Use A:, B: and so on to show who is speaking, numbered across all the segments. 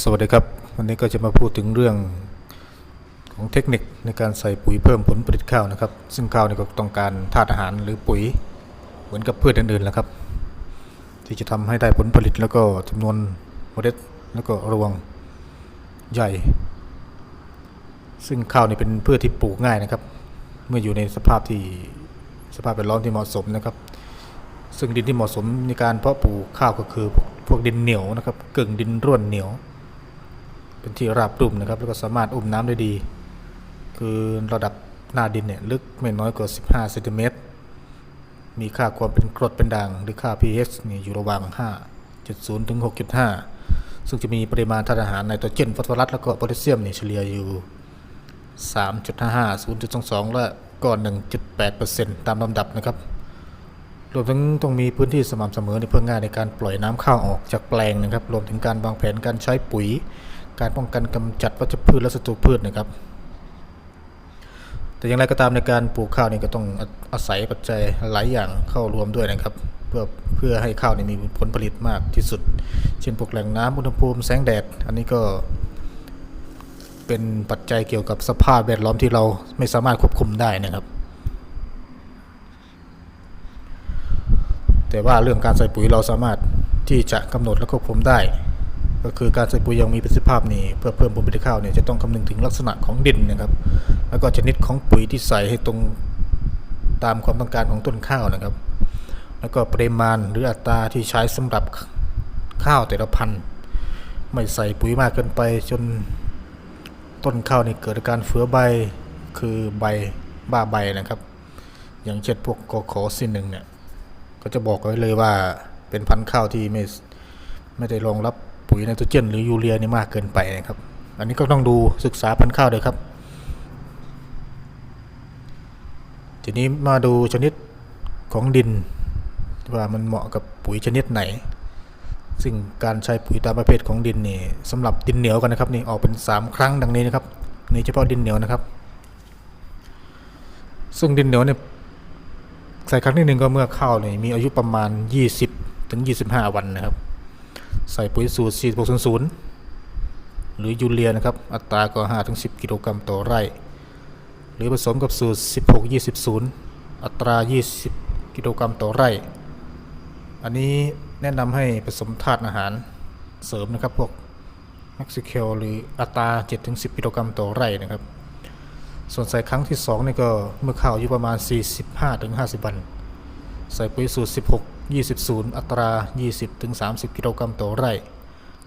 A: สวัสดีครับ วันนี้ก็จะมาพูดถึงเรื่องของเทคนิคในการใส่ปุ๋ยเพิ่มผลผลิตข้าวนะครับ ซึ่งข้าวเนี่ยก็ต้องการธาตุอาหารหรือปุ๋ยเหมือนกับพืชอื่นๆแล้วครับ ที่จะทำให้ได้ผลผลิตแล้วก็จำนวนเมล็ดแล้วก็รวงใหญ่ ซึ่งข้าวนี่เป็นพืชที่ปลูกง่ายนะครับ เมื่ออยู่ในสภาพที่สภาพแวดล้อมที่เหมาะสมนะครับ ซึ่งดินที่เหมาะสมในการเพาะปลูกข้าวก็คือพวกดินเหนียวนะครับกึ่งดินร่วนเหนียว เป็นที่ราบรุ่มนะครับ แล้วก็สามารถอุ้มน้ำได้ดี คือระดับหน้าดินเนี่ยลึกไม่น้อยกว่า 15เซนติเมตร มีค่าความเป็นกรดเป็นด่าง หรือค่า pH นี่อยู่ระหว่าง 5.0 ถึง 6.5 ซึ่งจะมีปริมาณธาตุอาหารไนโตรเจนฟอสฟอรัสแล้วก็โพแทสเซียมเนี่ยเฉลี่ยอยู่ 3.55 0.22 และก็ 1.8%ตามลำดับนะครับ รวมถึงต้องมีพื้นที่สม่ำเสมอในเพื่อง่ายในการปล่อยน้ำข้าวออกจากแปลงนะครับ รวมถึงการวางแผนการใช้ปุ๋ย การป้องกันกำจัดวัชพืชและศัตรูพืชนะครับ แต่อย่างไรก็ตามในการปลูกข้าวนี่ก็ต้องอาอาศัยปัจจัยหลายอย่างเข้ารวมด้วยนะครับ เพื่อเพื่อให้ข้าวนี่มีผลผลิตมากที่สุด เช่นพวกแหล่งน้ำอุณหภูมิแสงแดด อันนี้ก็เป็นปัจจัยเกี่ยวกับสภาพแวดล้อมที่เราไม่สามารถควบคุมได้นะครับ แต่ว่าเรื่องการใส่ปุ๋ยเราสามารถที่จะกำหนดและควบคุมได้ ก็คือการใส่ปุ๋ยอยังมีประสิทธิภาพนี่เพื่อเพิ่มผลผลิตข้าวเนี่ยจะต้องคำนึงถึงลักษณะของดินนะครับ แล้วก็ชนิดของปุ๋ยที่ใส่ให้ตรงตามความต้องการของต้นข้าวนะครับ แล้วก็ปริมาณหรืออัตราที่ใช้สำหรับข้าวแต่ละพันธุ์ไม่ใส่ปุ๋ยมากเกินไปจนต้นข้าวนี่เกิดการเฟือใบคือใบบ้าใบนะครับ อย่างเช่นพวกกขอสิหนึ่งเนี่ยก็จะบอกไว้เลยว่าเป็นพันธุ์ข้าวที่ไม่ไม่ได้รองรับ ปุ๋ยไนโตรเจนหรือยูเรียนี่มากเกินไปนะครับ อันนี้ก็ต้องดูศึกษาพันธุ์ข้าวด้วยครับ ทีนี้มาดูชนิดของดิน ว่ามันเหมาะกับปุ๋ยชนิดไหน ซึ่งการใช้ปุ๋ยตามประเภทของดินนี่สำหรับดินเหนียวกันนะครับนี่ออกเป็น 3 ครั้งดังนี้นะครับนี่เฉพาะดินเหนียวนะครับ ซึ่งดินเหนียวเนี่ยใส่ครั้งที่หนึ่งก็เมื่อข้าวเนี่ยมีอายุประมาณ 20ถึง25 วันนะครับ ใส่ปุ๋ยสูตร 4600 หรือยูเรียนะครับ อัตราก็5ถึง10 กิโลกรัมต่อไร่ หรือผสมกับสูตร 16-20-0 อัตรา 20 กิโลกรัมต่อไร่ อันนี้แนะนำให้ผสมธาตุอาหารเสริมนะครับพวกแม็กซิเคลหรืออัตรา7ถึง10 กิโลกรัมต่อไร่นะครับ ส่วนใส่ครั้งที่2นี่ก็เมื่อข้าวอายุประมาณ 45ถึง50 วัน ใส่ปุ๋ยสูตร 16 20 0อัตรา 20ถึง30 กิโลกรัมต่อไร่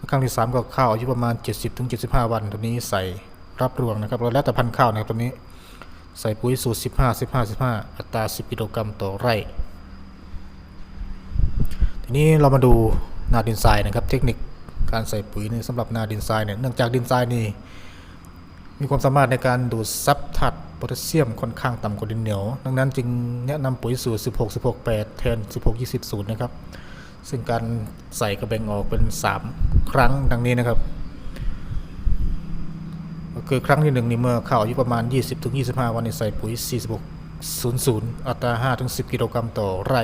A: ครั้งที่ 3 ก็ข้าวอายุประมาณ 70ถึง75 วันตัวนี้ใส่รับรวงนะครับแล้วแต่พันธุ์ข้าวนะครับตัวนี้ ใส่ปุ๋ยสูตร 15 15 15 อัตรา 10 กิโลกรัมต่อไร่ ทีนี้เรามาดูนาดินทรายนะครับ เทคนิคการใส่ปุ๋ยนี่สำหรับนาดินทรายเนี่ยเนื่องจากดินทรายนี่ มีความสามารถในการดูดซับธาตุโพแทสเซียมค่อนข้างต่ำกว่าดินเหนียว ดังนั้นจึงแนะนำปุ๋ยสูตร 16 16 8 แทน 16 20 0 นะครับ ซึ่งการใส่กระแบ่งออกเป็น 3 ครั้งดังนี้นะครับก็คือครั้งที่หนึ่งนี่เมื่อข้าวอายุประมาณ 20ถึง25 วันนี่ใส่ปุ๋ย 46 00 อัตรา5ถึง10 กิโลกรัมต่อไร่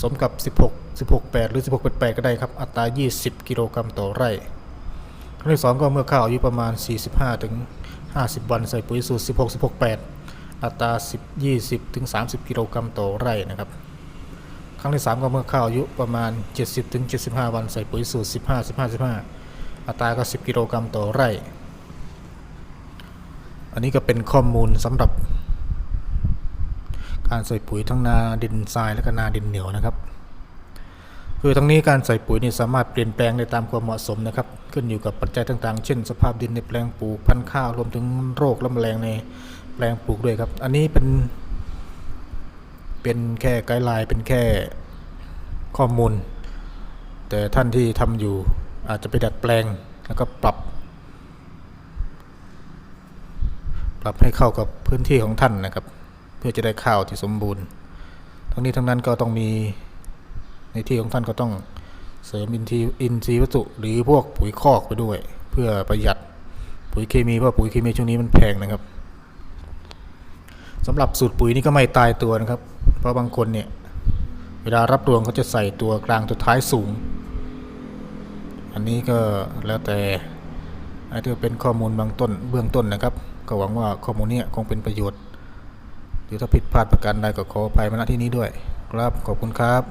A: สมกับ 16 16 8 หรือ 16 8 8ก็ได้ครับ อัตรา 20 กิโลกรัมต่อไร่ ครั้งที่สองก็เมื่อข้าวอายุประมาณ 45ถึง50 วันใส่ปุ๋ยสูตร 16 16 8 อัตรา10 20ถึง30 กิโลกรัมต่อไร่นะครับ ครั้งที่ 3 ก็เมื่อข้าวอายุประมาณ 70ถึง75 วันใส่ปุ๋ยสูตร 15 15 15 อัตราก็ 10 กิโลกรัมต่อไร่ อันนี้ก็เป็นข้อมูลสำหรับการใส่ปุ๋ยทั้งนาดินทรายและก็นาดินเหนียวนะครับ คือทั้งนี้การใส่ปุ๋ยนี่สามารถเปลี่ยนแปลงได้ตามความเหมาะสมนะครับ ขึ้นอยู่กับปัจจัยต่างๆ เช่น สภาพดินในแปลงปลูกพันธุ์ข้าวรวมถึงโรคและแมลงในแปลงปลูกด้วยครับ อันนี้เป็น เป็นแค่ไกด์ไลน์เป็นแค่ข้อมูล แต่ท่านที่ทำอยู่อาจจะไปดัดแปลงแล้วก็ปรับ ปรับให้เข้ากับพื้นที่ของท่านนะครับ เพื่อจะได้ข้าวที่สมบูรณ์ ทั้งนี้ทั้งนั้นก็ต้องมี ในที่ของท่านก็ต้องเสริมอินทรีย์อินทรีย์วัตถุหรือพวกปุ๋ยคอกไปด้วย เพื่อประหยัดปุ๋ยเคมีเพราะปุ๋ยเคมีช่วงนี้มันแพงนะครับสำหรับสูตรปุ๋ยนี่ก็ไม่ตายตัวนะครับ เพราะบางคนเนี่ยเวลารับรวงเขาจะใส่ตัวกลางตัวท้ายสูง อันนี้ก็แล้วแต่อันนี้เป็นข้อมูลบางต้นเบื้องต้นนะครับ ก็หวังว่าข้อมูลเนี้คงเป็นประโยชน์หรือถ้าผิดพลาดประการใดก็ขออภัยมาณที่นี้ด้วย ครับขอบคุณครับ